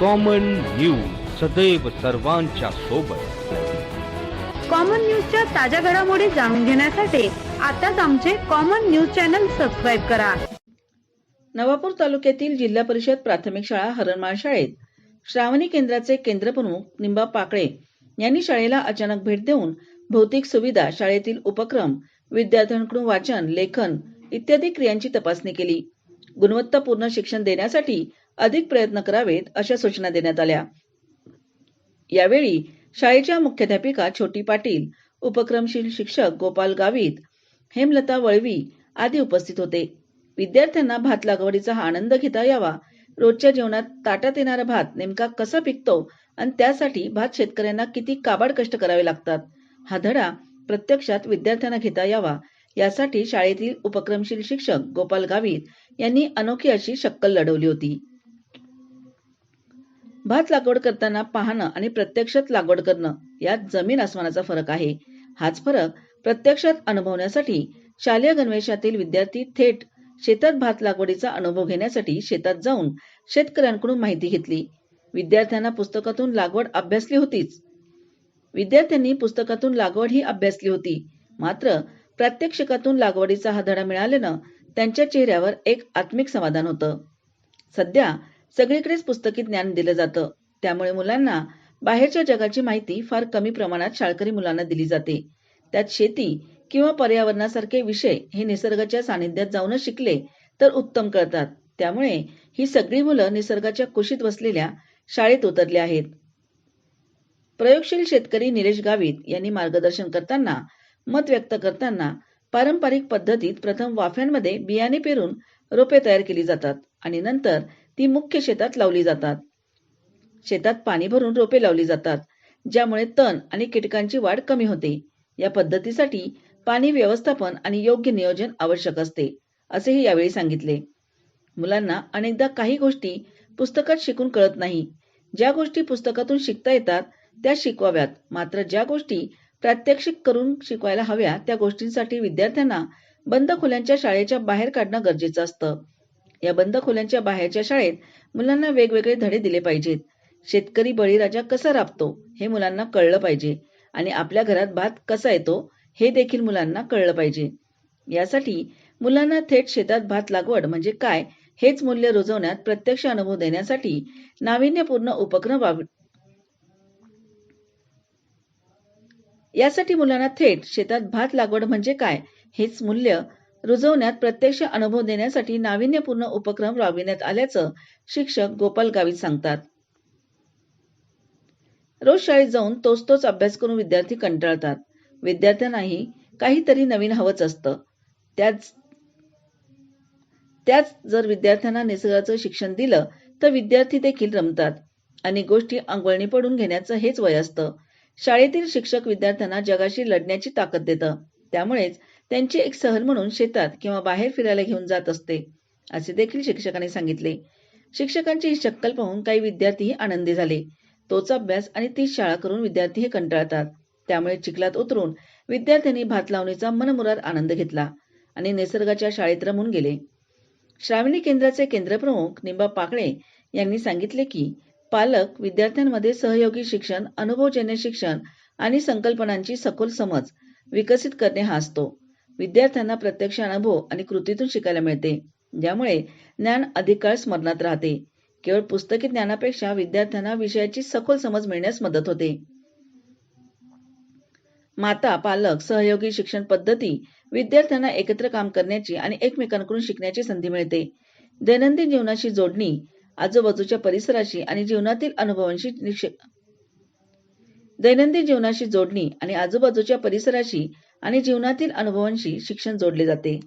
Common news सदैव सर्वांच्या सोबत. कॉमन न्यूजच्या ताज्या घडामोडी जाणून घेण्यासाठी आताच आमचे कॉमन न्यूज चॅनल सबस्क्राईब करा. नवापूर तालुक्यातील जिल्हा परिषद प्राथमिक शाळा हरणमाळ शाळेत श्रावणी केंद्राचे केंद्रप्रमुख निंबा पाकळे यांनी शाळेला अचानक भेट देऊन भौतिक सुविधा शाळेतील उपक्रम विद्यार्थ्यांकडून वाचन लेखन इत्यादी क्रियांची तपासणी केली. गुणवत्तापूर्ण शिक्षण देण्यासाठी अधिक प्रयत्न करावेत अशा सूचना देण्यात आल्या. यावेळी शाळेच्या मुख्याध्यापिका छोटी पाटील उपक्रमशील शिक्षक गोपाल गावित हेमलता वळवी आदी उपस्थित होते. विद्यार्थ्यांना भात लागवडीचा हा आनंद घेता यावा. रोजच्या जीवनात ताटात येणारा भात नेमका कसा पिकतो आणि त्यासाठी भात शेतकऱ्यांना किती काबाड कष्ट करावे लागतात? हा धडा प्रत्यक्षात विद्यार्थ्यांना घेता यावा. यासाठी शाळेतील उपक्रमशील शिक्षक गोपाल गावित यांनी अनोखी अशी शक्कल लढवली होती. भात लागवड करताना पाहणं आणि प्रत्यक्षात लागवड करणं यात जमीन आसमानाचा फरक आहे. हाच फरक प्रत्यक्षात अनुभवण्यासाठी शालेय गणवेशातील विद्यार्थी थेट शेतात भात लागवडीचा अनुभव घेण्यासाठी शेतात जाऊन शेतकऱ्यांकडून माहिती घेतली. विद्यार्थ्यांना पुस्तकातून लागवड अभ्यासली होतीच. विद्यार्थ्यांनी पुस्तकातून लागवड ही अभ्यासली होती. मात्र प्रात्यक्षिकातून लागवडीचा हा धडा मिळाल्यानं त्यांच्या चेहऱ्यावर एक आत्मिक समाधान होतं. सध्या सगळीकडेच पुस्तकी ज्ञान दिलं जातं. त्यामुळे मुलांना बाहेरच्या जगाची माहिती फार कमी प्रमाणात शाळकरी मुलांना दिली जाते. त्यात शेती किंवा पर्यावरणासारखे विषय हे निसर्गाच्या सानिध्यात जाऊनच शिकले तर उत्तम कळतात. त्यामुळे ही सगळी मुलं निसर्गाच्या कुशीत बसलेल्या शाळेत उतरली आहेत. प्रयोगशील शेतकरी निलेश गावित यांनी मार्गदर्शन करताना मत व्यक्त करताना पारंपरिक पद्धतीत प्रथम वाफ्यांमध्ये बियाणे पेरून रोपे तयार केली जातात आणि नंतर ती मुख्य शेतात लावली जातात. शेतात पाणी भरून रोपे लावली जातात ज्यामुळे तण आणि कीटकांची वाढ कमी होते. या पद्धतीसाठी पाणी व्यवस्थापन आणि योग्य नियोजन आवश्यक असते असेही यावेळी सांगितले. मुलांना अनेकदा काही गोष्टी पुस्तकात शिकून कळत नाही. ज्या गोष्टी पुस्तकातून शिकता येतात त्या शिकवाव्यात. मात्र ज्या गोष्टी प्रात्यक्षिक करून शिकवायला हव्या त्या गोष्टींसाठी विद्यार्थ्यांना बंद खोल्यांच्या शाळेच्या बाहेर काढणं गरजेचं असतं. या बंद खोल्यांच्या बाहेरच्या शाळेत मुलांना वेगवेगळे धडे दिले पाहिजेत. शेतकरी बळीराजा कसा राबतो हे मुलांना कळलं पाहिजे आणि आपल्या घरात भात कसा येतो हे देखील मुलांना कळलं पाहिजे. यासाठी मुलांना थेट शेतात भात लागवड म्हणजे काय हेच मूल्य रुजवण्यात प्रत्यक्ष अनुभव देण्यासाठी नाविन्यपूर्ण उपक्रम यासाठी मुलांना थेट शेतात भात लागवड म्हणजे काय हेच मूल्य रुजवण्यात प्रत्यक्ष अनुभव देण्यासाठी नाविन्यपूर्ण उपक्रम राबविण्यात आल्याचं शिक्षक गोपाल गावित सांगतात. रोज शाळेत जाऊन तोच तोच अभ्यास करून विद्यार्थी कंटाळतात. विद्यार्थ्यांनाही काहीतरी नवीन हवंच असतं. त्याच त्याच जर विद्यार्थ्यांना निसर्गाचं शिक्षण दिलं तर विद्यार्थी देखील रमतात. अनेक गोष्टी अंगवळणी पडून घेण्याचं हेच वय असतं. शाळेतील शिक्षक विद्यार्थ्यांना जगाशी लढण्याची ताकद देतं. त्यामुळेच त्यांची एक सहल म्हणून शेतात किंवा बाहेर फिरायला घेऊन जात असते असे देखील शिक्षकांनी सांगितले. शिक्षकांची ही शक्कल पाहून काही विद्यार्थीही आनंदी झाले. तोच अभ्यास आणि तीच शाळा करून विद्यार्थी हे कंटाळतात. त्यामुळे चिखलात उतरून विद्यार्थ्यांनी भात लावणीचा मनमुराद आनंद घेतला आणि निसर्गाच्या शाळेत रमून गेले. श्रावणी केंद्राचे केंद्रप्रमुख निंबा पाकळे यांनी सांगितले की पालक विद्यार्थ्यांमध्ये सहयोगी शिक्षण अनुभवजन्य शिक्षण आणि संकल्पनांची सखोल समज विकसित करणे हा असतो. विद्यार्थ्यांना प्रत्यक्ष अनुभव आणि कृतीतून शिकायला मिळते. ज्यामुळे ज्ञान अधिक काळ स्मरणात राहते. केवळ पुस्तकी ज्ञानापेक्षा विद्यार्थ्यांना विषयाची सखोल समज मिळण्यास मदत होते. माता पालक सहयोगी शिक्षण पद्धती विद्यार्थ्यांना एकत्र काम करण्याची आणि एकमेकांकडून शिकण्याची संधी मिळते. दैनंदिन जीवनाशी जोडणी आजूबाजूच्या परिसराशी आणि जीवनातील अनुभवांशी दैनंदिन जीवनाशी जोडणी आणि आजूबाजूच्या परिसराशी आणि जीवनातील अनुभवांशी शिक्षण जोडले जाते.